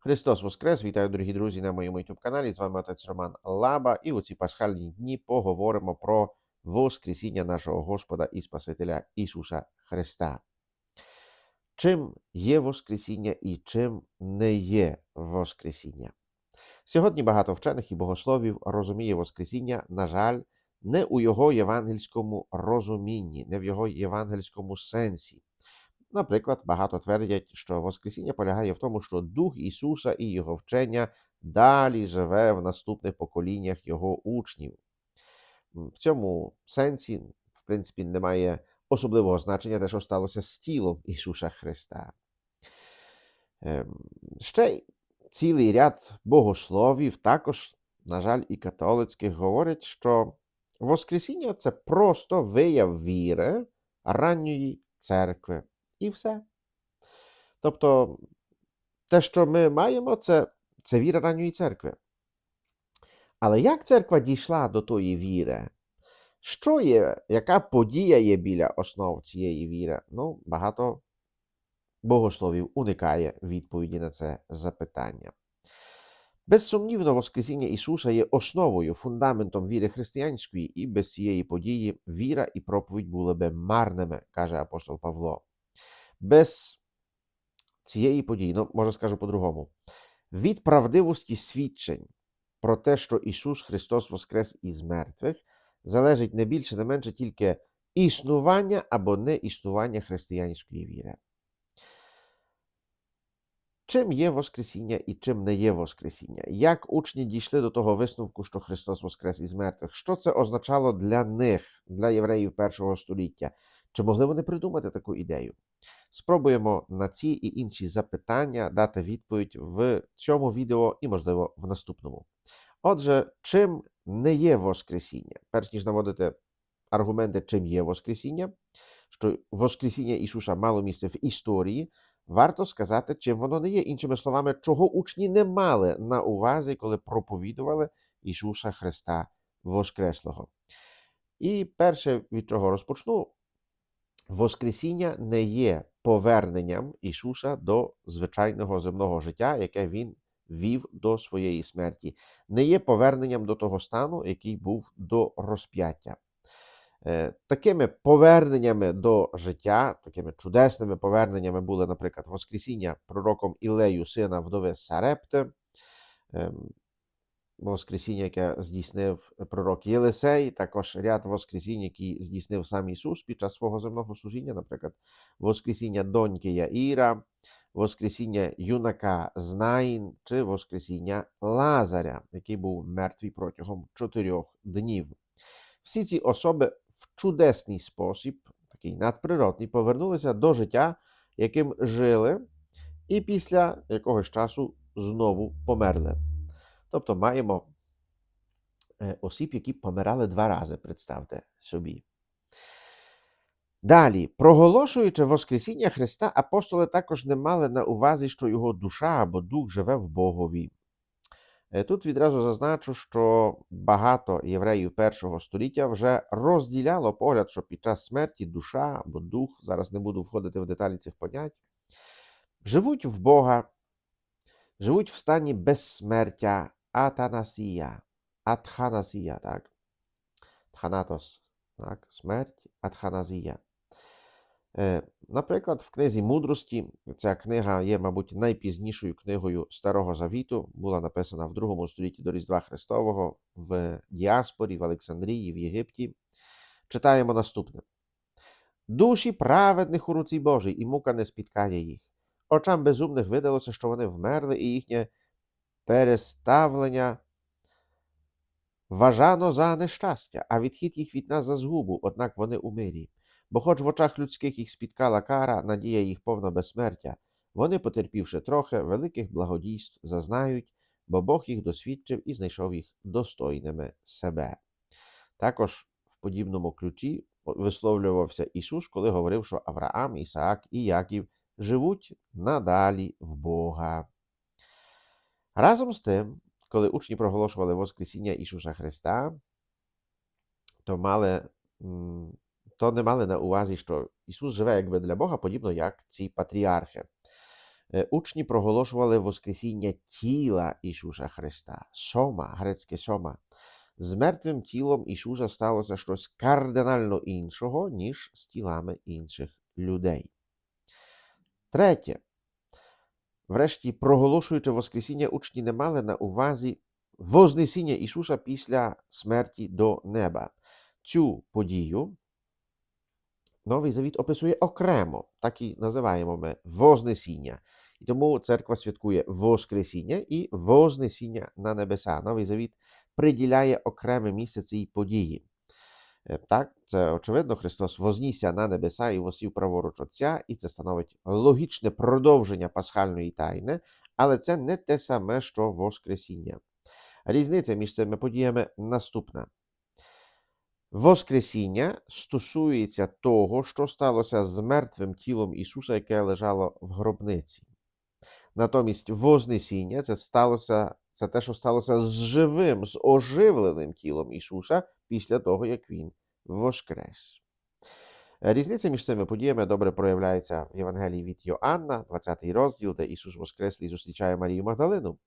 Христос Воскрес! Вітаю, дорогі друзі, на моєму youtube каналі. З вами отець Роман Лаба. І у ці пасхальні дні поговоримо про Воскресіння нашого Господа і Спасителя Ісуса Христа. Чим є Воскресіння і чим не є Воскресіння? Сьогодні багато вчених і богословів розуміє Воскресіння, на жаль, не у його євангельському розумінні, не в його євангельському сенсі. Наприклад, багато твердять, що Воскресіння полягає в тому, що Дух Ісуса і Його вчення далі живе в наступних поколіннях Його учнів. В цьому сенсі, в принципі, немає особливого значення те, що сталося з тілом Ісуса Христа. Ем, Ще цілий ряд богословів, також, на жаль, і католицьких, говорять, що Воскресіння це просто вияв віри ранньої церкви. І все. Тобто, те, що ми маємо, це, це віра ранньої церкви. Але як церква дійшла до тої віри? Що є, яка подія є біля основ цієї віри? Ну, багато богословів уникає відповіді на це запитання. Безсумнівно, Воскресіння Ісуса є основою, фундаментом віри християнської, і без цієї події віра і проповідь були би марними, каже апостол Павло. Без цієї події, ну, може скажу по-другому, від правдивості свідчень про те, що Ісус Христос воскрес із мертвих, залежить не більше, не менше тільки існування або не існування християнської віри. Чим є Воскресіння і чим не є Воскресіння? Як учні дійшли до того висновку, що Христос Воскрес із мертвих? Що це означало для них, для євреїв першого століття? Чи могли вони придумати таку ідею? Спробуємо на ці і інші запитання дати відповідь в цьому відео і, можливо, в наступному. Отже, чим не є Воскресіння? Перш ніж наводити аргументи, чим є Воскресіння, що Воскресіння Ісуса мало місце в історії, варто сказати, чим воно не є. Іншими словами, чого учні не мали на увазі, коли проповідували Ісуса Христа Воскреслого. І перше, від чого розпочну, Воскресіння не є поверненням Ісуса до звичайного земного життя, яке Він вів до своєї смерті, не є поверненням до того стану, який був до розп'яття. Е, Такими поверненнями до життя, такими чудесними поверненнями були, наприклад, Воскресіння пророком Ілею, сина вдови Сарепти, ем, Воскресіння, яке здійснив пророк Єлисей, також ряд Воскресінь, які здійснив сам Ісус під час свого земного служіння, наприклад, Воскресіння доньки Яїра, Воскресіння юнака Знаїн чи Воскресіння Лазаря, який був мертвий протягом чотирьох днів. Всі ці особи в чудесний спосіб, такий надприродний, повернулися до життя, яким жили, і після якогось часу знову померли. Тобто маємо е, осіб, які помирали два рази, представте собі. Далі, проголошуючи Воскресіння Христа, апостоли також не мали на увазі, що його душа або дух живе в Богові. Е, Тут відразу зазначу, що багато євреїв першого століття вже розділяло погляд, що під час смерті душа або дух, зараз не буду входити в деталі цих понять, живуть в Бога, живуть в стані безсмертя, атанасія, атханасія, так? Тханатос, так? Смерть, атханазія. Е, Наприклад, в книзі мудрості ця книга є, мабуть, найпізнішою книгою Старого Завіту, була написана в другому столітті до Різдва Христового в діаспорі, в Олександрії, в Єгипті. Читаємо наступне: Душі праведних у руці Божій, і мука не спіткає їх. Очам безумних видалося, що вони вмерли, і їхнє переставлення вважано за нещастя, а відхід їх від нас за згубу, однак вони у мирі. Бо хоч в очах людських їх спіткала кара, надія їх повна безсмертя, вони, потерпівши трохи, великих благодійств зазнають, бо Бог їх досвідчив і знайшов їх достойними себе. Також в подібному ключі висловлювався Ісус, коли говорив, що Авраам, Ісаак і Яків живуть надалі в Бога. Разом з тим, коли учні проголошували Воскресіння Ісуса Христа, то мали то не мали на увазі, що Ісус живе якби для Бога, подібно як ці патріархи. Е, Учні проголошували Воскресіння тіла Ісуса Христа. Сома, грецьке сома. З мертвим тілом Ісуса сталося щось кардинально іншого, ніж з тілами інших людей. Третє. Врешті, проголошуючи Воскресіння, учні не мали на увазі Вознесіння Ісуса після смерті до неба. Цю подію Новий Завіт описує окремо, так і називаємо ми Вознесіння. І тому церква святкує Воскресіння і Вознесіння на небеса. Новий Завіт приділяє окреме місце цій події. Е, Так, це очевидно, Христос вознісся на небеса і восів праворуч Отця, і це становить логічне продовження пасхальної тайни, але це не те саме, що Воскресіння. Різниця між цими подіями наступна. Воскресіння стосується того, що сталося з мертвим тілом Ісуса, яке лежало в гробниці. Натомість Вознесіння це сталося, це те, що сталося з живим, з оживленим тілом Ісуса після того, як Він воскрес. Різниця між цими подіями добре проявляється в Євангелії від Йоанна, 20 розділ, де Ісус Воскреслий зустрічає Марію Магдалину.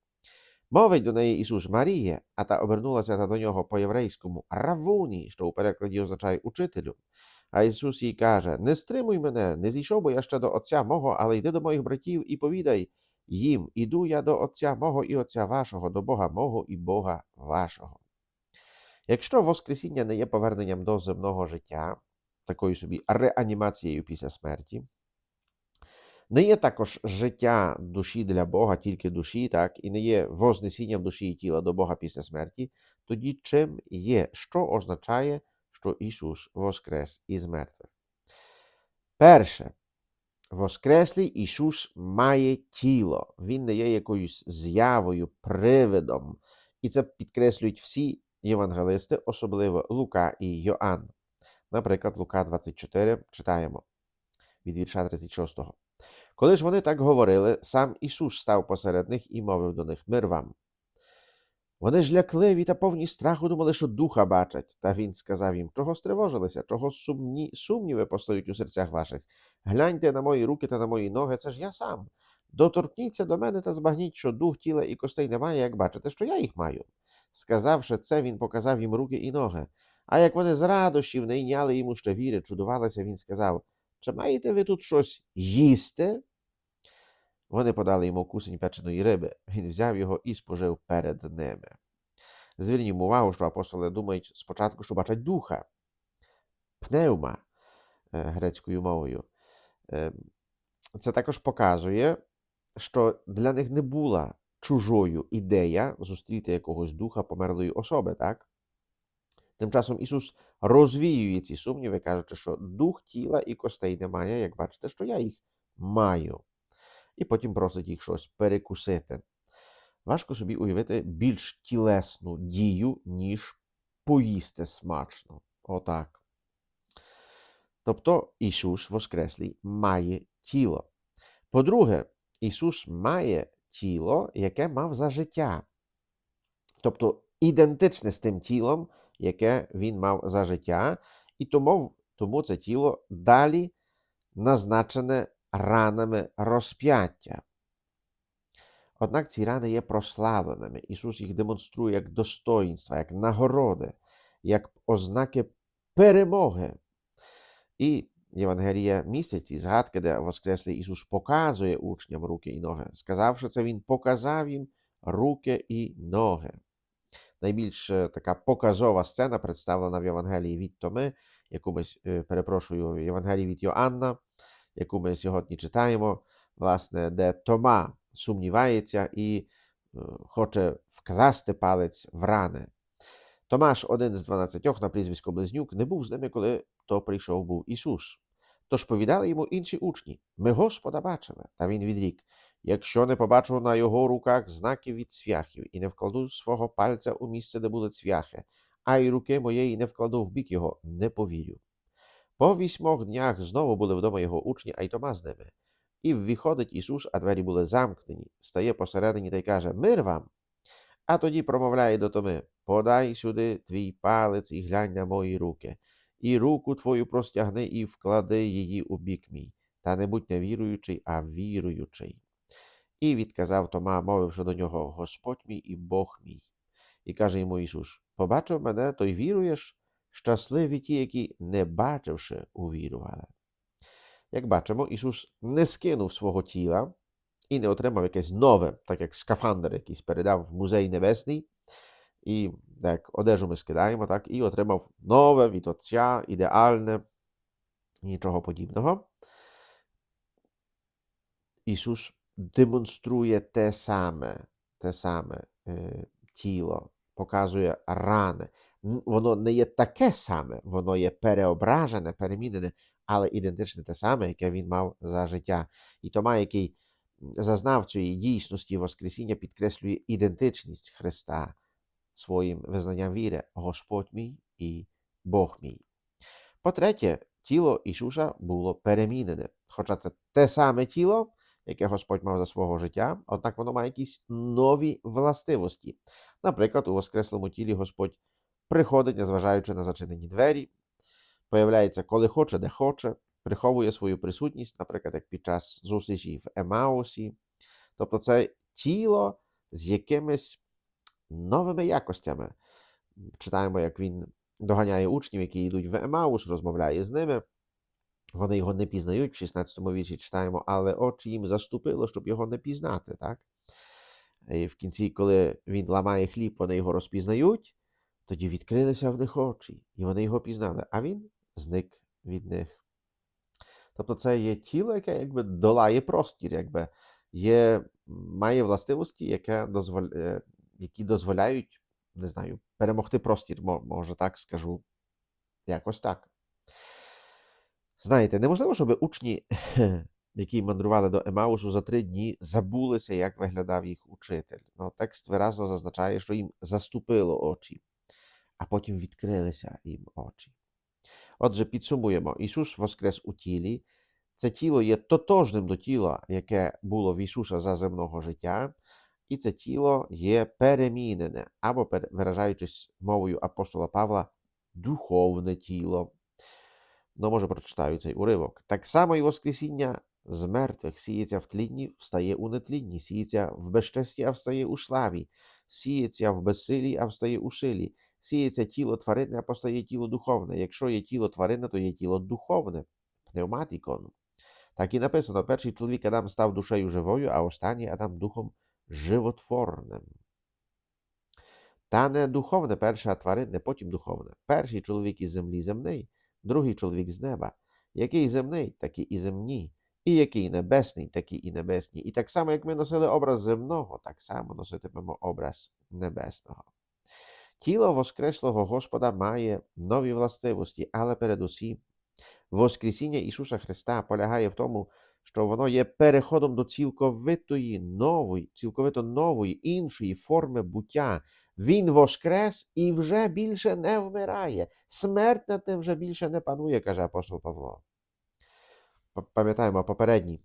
Мовить до неї Ісус Маріє, а та обернулася та до нього по-єврейському равуні, що у перекладі означає учителю. А Ісус їй каже: Не стримуй мене, не зійшов би я ще до Отця мого, але йди до моїх братів і повідай їм: Іду я до Отця мого і Отця вашого, до Бога мого і Бога вашого. Якщо Воскресіння не є поверненням до земного життя, такою собі реанімацією після смерті, не є також життя душі для Бога, тільки душі, так, і не є вознесінням душі і тіла до Бога після смерті, тоді чим є, що означає, що Ісус воскрес із мертвих? Перше, Воскреслий Ісус має тіло, Він не є якоюсь з'явою, привидом. І це підкреслюють всі євангелисти, особливо Лука і Йоанн. Наприклад, Лука 24 читаємо від вірша 36. Коли ж вони так говорили, сам Ісус став посеред них і мовив до них мир вам. Вони ж лякливі та повні страху думали, що духа бачать. Та він сказав їм, чого стривожилися, чого сумні, сумніви постають у серцях ваших. Гляньте на мої руки та на мої ноги, це ж я сам. Доторкніться до мене та збагніть, що дух тіла і костей немає, як бачите, що я їх маю. Сказавши це, він показав їм руки і ноги. А як вони з радощів не йняли йому ще віри, чудувалися, він сказав: Чи маєте ви тут щось їсти? Вони подали йому кусень печеної риби. Він взяв його і спожив перед ними. Звернімо увагу, що апостоли думають спочатку, що бачать духа, пневма е, грецькою мовою. Е, Це також показує, що для них не була чужою ідея зустріти якогось духа померлої особи, так? Тим часом Ісус розвіює ці сумніви, кажучи, що дух тіла і костей немає, як бачите, що я їх маю. І потім просить їх щось перекусити. Важко собі уявити більш тілесну дію, ніж поїсти смачно. Отак. Тобто Ісус Воскреслий має тіло. По-друге, Ісус має тіло, яке мав за життя. Тобто ідентичне з тим тілом, яке він мав за життя, і тому, тому це тіло далі назначене ранами розп'яття. Однак ці рани є прославленими. Ісус їх демонструє як достоїнства, як нагороди, як ознаки перемоги. І Євангелія містить ці згадки, де Воскреслий Ісус показує учням руки і ноги. Сказавши це, Він показав їм руки і ноги. Найбільш е, така показова сцена представлена в Євангелії від Томи, яку ми е, перепрошую, Євангелії від Йоанна, яку ми сьогодні читаємо, власне, де Тома сумнівається і е, хоче вкласти палець в рани. Томаш, один з дванадцятьох на прізвисько Близнюк, не був з ними, коли то прийшов був Ісус. Тож повідали йому інші учні: Ми Господа бачили. Та він відрік: Якщо не побачу на його руках знаків від цвяхів і не вкладу свого пальця у місце, де були цвяхи, а й руки моєї не вкладу в бік його, не повірю. По вісьмох днях знову були вдома його учні, а й Тома з ними. І ввіходить Ісус, а двері були замкнені, стає посередині та й каже: Мир вам! А тоді промовляє до Томи: Подай сюди твій палець і глянь на мої руки, і руку твою простягни і вклади її у бік мій, та не будь не віруючий, а віруючий. І відказав Тома, мовивши до нього Господь мій і Бог мій. І каже йому Ісус: Побачив мене, то й віруєш, щасливі ті, які, не бачивши, увірували. Як бачимо, Ісус не скинув свого тіла і не отримав якесь нове, так як скафандр якийсь передав в музей небесний, і як одежу ми скидаємо, так, і отримав нове від Отця, ідеальне, нічого подібного. Ісус демонструє те саме, те саме е, тіло, показує рани. Воно не є таке саме, воно є переображене, перемінене, але ідентичне те саме, яке він мав за життя. І Тома, який зазнав цієї дійсності Воскресіння, підкреслює ідентичність Христа своїм визнанням віри, Господь мій і Бог мій. По-третє, тіло Ісуса було перемінене. Хоча це те саме тіло, яке Господь мав за свого життя, однак воно має якісь нові властивості. Наприклад, у Воскреслому тілі Господь приходить, незважаючи на зачинені двері, появляється коли хоче, де хоче, приховує свою присутність, наприклад, як під час зустрічі в Емаусі. Тобто це тіло з якимись новими якостями. Читаємо, як він доганяє учнів, які йдуть в Емаус, розмовляє з ними. Вони його не пізнають, в 16 вірші читаємо, але очі їм заступило, щоб його не пізнати. Так? І в кінці, коли він ламає хліб, вони його розпізнають, тоді відкрилися в них очі, і вони його пізнали, а він зник від них. Тобто це є тіло, яке якби долає простір, якби є, має властивості, яке дозволя, е, які дозволяють, не знаю, перемогти простір, може так скажу. Якось так. Знаєте, неможливо, щоб учні, які мандрували до Емаусу за три дні, забулися, як виглядав їх учитель. Ну, текст виразно зазначає, що їм заступило очі, а потім відкрилися їм очі. Отже, підсумуємо: Ісус воскрес у тілі. Це тіло є тотожним до тіла, яке було в Ісуса за земного життя, і це тіло є перемінене, або, виражаючись мовою апостола Павла, духовне тіло. Ну, може, прочитаю цей уривок. Так само і Воскресіння з мертвих сіється в тлінні, встає у нетлінні, сіється в безчесті, а встає у славі, сіється в безсилі, а встає у силі, сіється тіло тваринне, а постає тіло духовне. Якщо є тіло тваринне, то є тіло духовне, пневматикон. Так і написано: перший чоловік Адам став душею живою, а останній Адам духом животворним. Та не духовне перше, а тваринне, потім духовне. Перший чоловік із землі земний, другий чоловік з неба. Який земний, такі і земні, і який небесний, такі і небесні. І так само, як ми носили образ земного, так само носитимемо образ небесного. Тіло Воскреслого Господа має нові властивості, але передусім Воскресіння Ісуса Христа полягає в тому, що воно є переходом до цілковитої нової, цілковито нової, іншої форми буття. Він воскрес і вже більше не вмирає. Смерть над тим вже більше не панує, каже апостол Павло. Пам'ятаємо попередні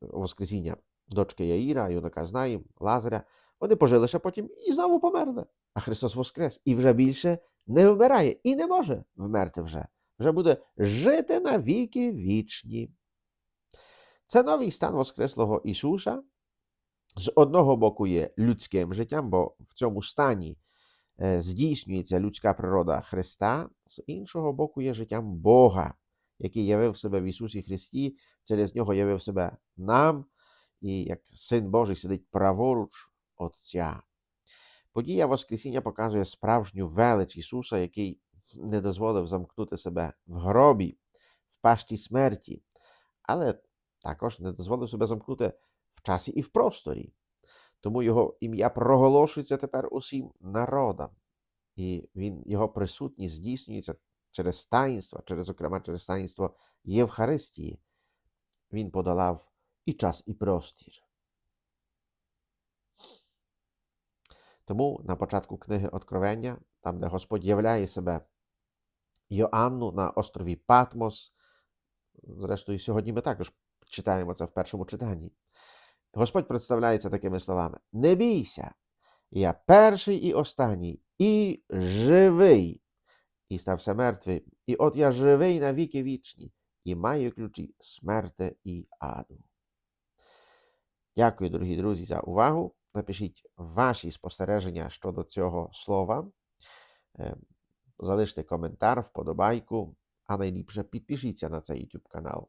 Воскресіння дочки Яїра, юнака Знаїм, Лазаря. Вони пожили ще потім і знову померли. А Христос воскрес і вже більше не вмирає і не може вмерти вже. Вже буде жити на віки вічні. Це новий стан Воскреслого Ісуса. З одного боку є людським життям, бо в цьому стані е, здійснюється людська природа Христа, з іншого боку є життям Бога, який явив себе в Ісусі Христі, через нього явив себе нам, і як Син Божий сидить праворуч Отця. Подія Воскресіння показує справжню велич Ісуса, який не дозволив замкнути себе в гробі, в пащі смерті, але також не дозволив себе замкнути в часі і в просторі. Тому його ім'я проголошується тепер усім народам, і він, його присутність здійснюється через таїнство, через, зокрема, через таїнство Євхаристії. Він подолав і час, і простір. Тому на початку книги Откровення, там, де Господь являє себе Йоанну на острові Патмос, зрештою, сьогодні ми також читаємо це в першому читанні. Господь представляється такими словами: Не бійся, я перший і останній, і живий, і стався мертвий, і от я живий на віки вічні, і маю ключі смерти і аду. Дякую, дорогі друзі, за увагу. Напишіть ваші спостереження щодо цього слова. Е, Залиште коментар, вподобайку, а найліпше підпишіться на цей YouTube канал.